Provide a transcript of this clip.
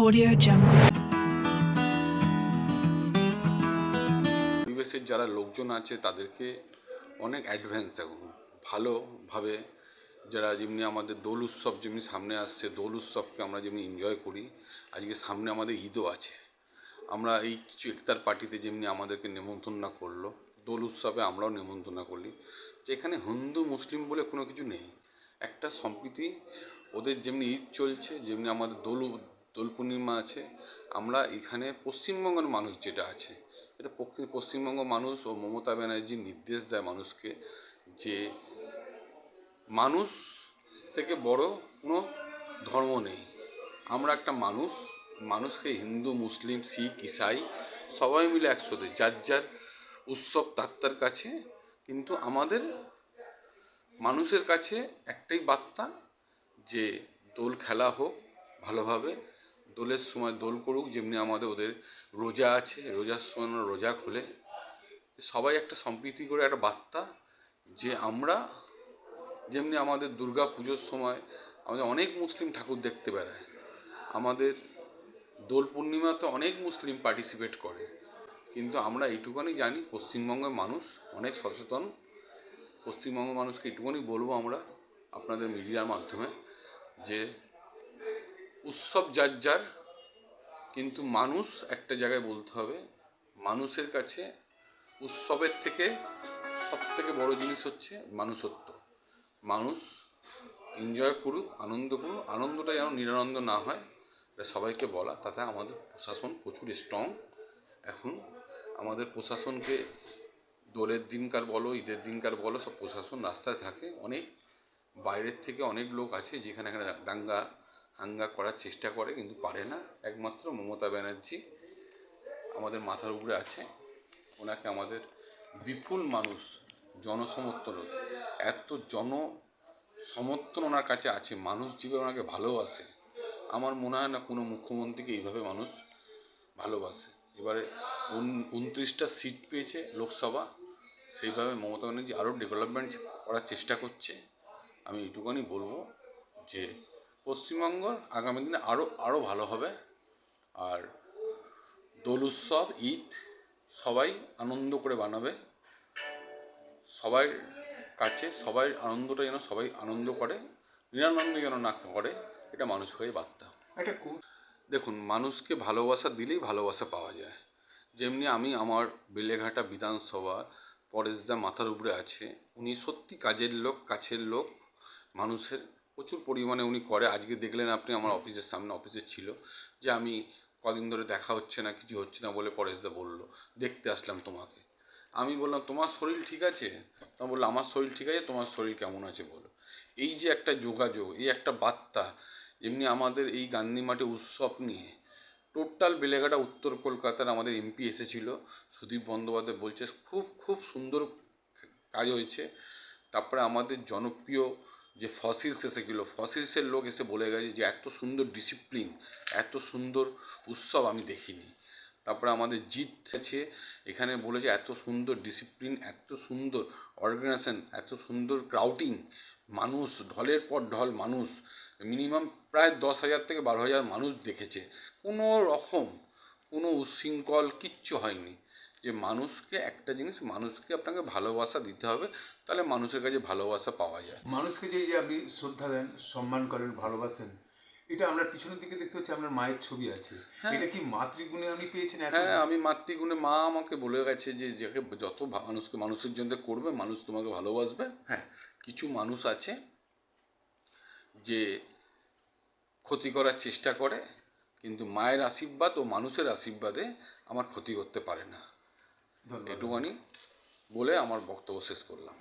Audio Jungle. পরিবেশের যারা লোকজন আছে, তাদেরকে অনেক অ্যাডভান্স এখন ভালোভাবে যারা যেমনি আমাদের দোল উৎসব যেমনি সামনে আসছে, দোল উৎসবকে আমরা যেমনি এনজয় করি, আজকে সামনে আমাদের ঈদও আছে। আমরা এই কিছু ইফতার পার্টিতে যেমনি আমাদেরকে নেমন্তন্ন করল, দোল উৎসবে আমরাও নেমন্তন্ন করলি। যেখানে হিন্দু, মুসলিম বলে কোনো কিছু নেই। একটা সম্প্রীতি, ওদের যেমনি ঈদ চলছে, যেমনি আমাদের দোল দোল পূর্ণিমা আছে, আমরা এখানে পশ্চিমবঙ্গের মানুষ যেটা আছে, এটা পশ্চিমবঙ্গ মানুষ ও মমতা ব্যানার্জি নির্দেশ দেয় মানুষকে যে মানুষ থেকে বড় কোনো ধর্ম নেই। আমরা একটা মানুষ, মানুষকে হিন্দু, মুসলিম, শিখ, ইসাই সবাই মিলে একসাথে, যার যার উৎসব তার কাছে, কিন্তু আমাদের মানুষের কাছে একটাই বার্তা যে দোল খেলা হোক ভালোভাবে দোলের সময় দোল করুক, যেমনি আমাদের ওদের রোজা আছে, রোজার সময় রোজা খোলে। সবাই একটা সম্প্রীতি করে একটা বার্তা যে আমরা যেমনি আমাদের দুর্গা পুজোর সময় আমাদের অনেক মুসলিম ঠাকুর দেখতে বেড়ায়। আমাদের দোল পূর্ণিমাতে অনেক মুসলিম পার্টিসিপেট করে। কিন্তু আমরা এইটুখানি জানি, পশ্চিমবঙ্গের মানুষ অনেক সচেতন। পশ্চিমবঙ্গের মানুষকে এইটুকুনি বলব আমরা আপনাদের মিডিয়ার মাধ্যমে যে উৎসব যার যার, কিন্তু মানুষ একটা জায়গায় বলতে হবে, মানুষের কাছে উৎসবের থেকে সব থেকে বড় জিনিস হচ্ছে মানুষত্ব। মানুষ এনজয় করুক, আনন্দ করুক, আনন্দটা যেন নিরানন্দ না হয়, এটা সবাইকে বলা। তাতে আমাদের প্রশাসন প্রচুর স্ট্রং এখন আমাদের প্রশাসনকে দোলের দিনকার বলো, ঈদের দিনকার বলো, সব প্রশাসন রাস্তায় থাকে। অনেক বাইরের থেকে অনেক লোক আছে যেখানে এখানে দাঙ্গা হাঙ্গা করার চেষ্টা করে, কিন্তু পারে না। একমাত্র মমতা ব্যানার্জি আমাদের মাথার উপরে আছে। ওনাকে আমাদের বিপুল মানুষ, জনসমর্থন, এত জন সমর্থন ওনার কাছে আছে। মানুষ যেভাবে ওনাকে ভালোবাসে, আমার মনে হয় না কোনো মুখ্যমন্ত্রীকে এইভাবে মানুষ ভালোবাসে। এবারে উন- উনত্রিশটা সিট পেয়েছে লোকসভা, সেইভাবে মমতা ব্যানার্জি আরও ডেভেলপমেন্ট করার চেষ্টা করছে। আমি এইটুকুনি বলব যে পশ্চিমবঙ্গ আগামী দিনে আরও আরও ভালো হবে। আর দোল উৎসব ঈদ সবাই আনন্দ করে বানাবে। সবার কাছে সবাই আনন্দটা যেন সবাই আনন্দ করে নিরানন্দ যেন না করে এটা মানুষ হয়ে বার্তা দেখুন মানুষকে ভালোবাসা দিলেই ভালোবাসা পাওয়া যায়। যেমনি আমি আমার বেলেঘাটা বিধানসভা পরেশদা মাথার উপরে আছে উনি সত্যি কাজের লোক কাছের লোক মানুষের প্রচুর পরিমাণে উনি করে। আজকে দেখলেন আপনি আমার অফিসের সামনে, অফিসে ছিল যে আমি কদিন ধরে দেখা হচ্ছে না, কিছু হচ্ছে না বলে পরেশদা বলল, দেখতে আসলাম তোমাকে। আমি বললাম, তোমার শরীর ঠিক আছে? তখন বলল, আমার শরীর ঠিক আছে, তোমার শরীর কেমন আছে বলো। এই যে একটা যোগাযোগ, এই একটা বার্তা যেমনি আমাদের এই গান্ধী মাঠে উৎসব নিয়ে টোটাল বেলেঘাটা, উত্তর কলকাতার আমাদের এমপি এসেছিল, সুদীপ বন্দ্যোপাধ্যায় বলছে, খুব খুব সুন্দর কাজ হয়েছে। তারপরে আমাদের জনপ্রিয় যে ফসিলস এসেছিল ফসিলসের লোক এসে বলে গেছে যে এত সুন্দর ডিসিপ্লিন এত সুন্দর উৎসব আমি দেখিনি। তারপরে আমাদের জিত আছে এখানে বলেছে এত সুন্দর ডিসিপ্লিন এত সুন্দর অর্গানাইজেশন এত সুন্দর ক্রাউডিং মানুষ, ঢলের পর ঢল মানুষ মিনিমাম প্রায় দশ হাজার থেকে বারো হাজার মানুষ দেখেছে। কোনো রকম, কোনো উচ্ছৃঙ্খল কিচ্ছু হয়নি। যে মানুষকে একটা জিনিস মানুষকে আপনাকে ভালোবাসা দিতে হবে তাহলে মানুষের কাছে ভালোবাসা পাওয়া যায়। মানুষকে যে যে আপনি শ্রদ্ধা দেন সম্মান করেন ভালোবাসেন এটা আমরা পিছনের দিকে দেখতে পাচ্ছি আপনার মায়ের ছবি আছে। হ্যাঁ। এটা কি মাতৃগুণে আপনি পেয়েছেন হ্যাঁ আমি মাতৃগুণে মা আমাকে বলে গেছে যে যাকে যত মানুষকে মানুষের জন্য করবে মানুষ তোমাকে ভালোবাসবে। হ্যাঁ কিছু মানুষ আছে যে ক্ষতি করার চেষ্টা করে কিন্তু মায়ের আশীর্বাদ ও মানুষের আশীর্বাদে আমার ক্ষতি করতে পারে না। এটুখানি বলে আমার বক্তব্য শেষ করলাম।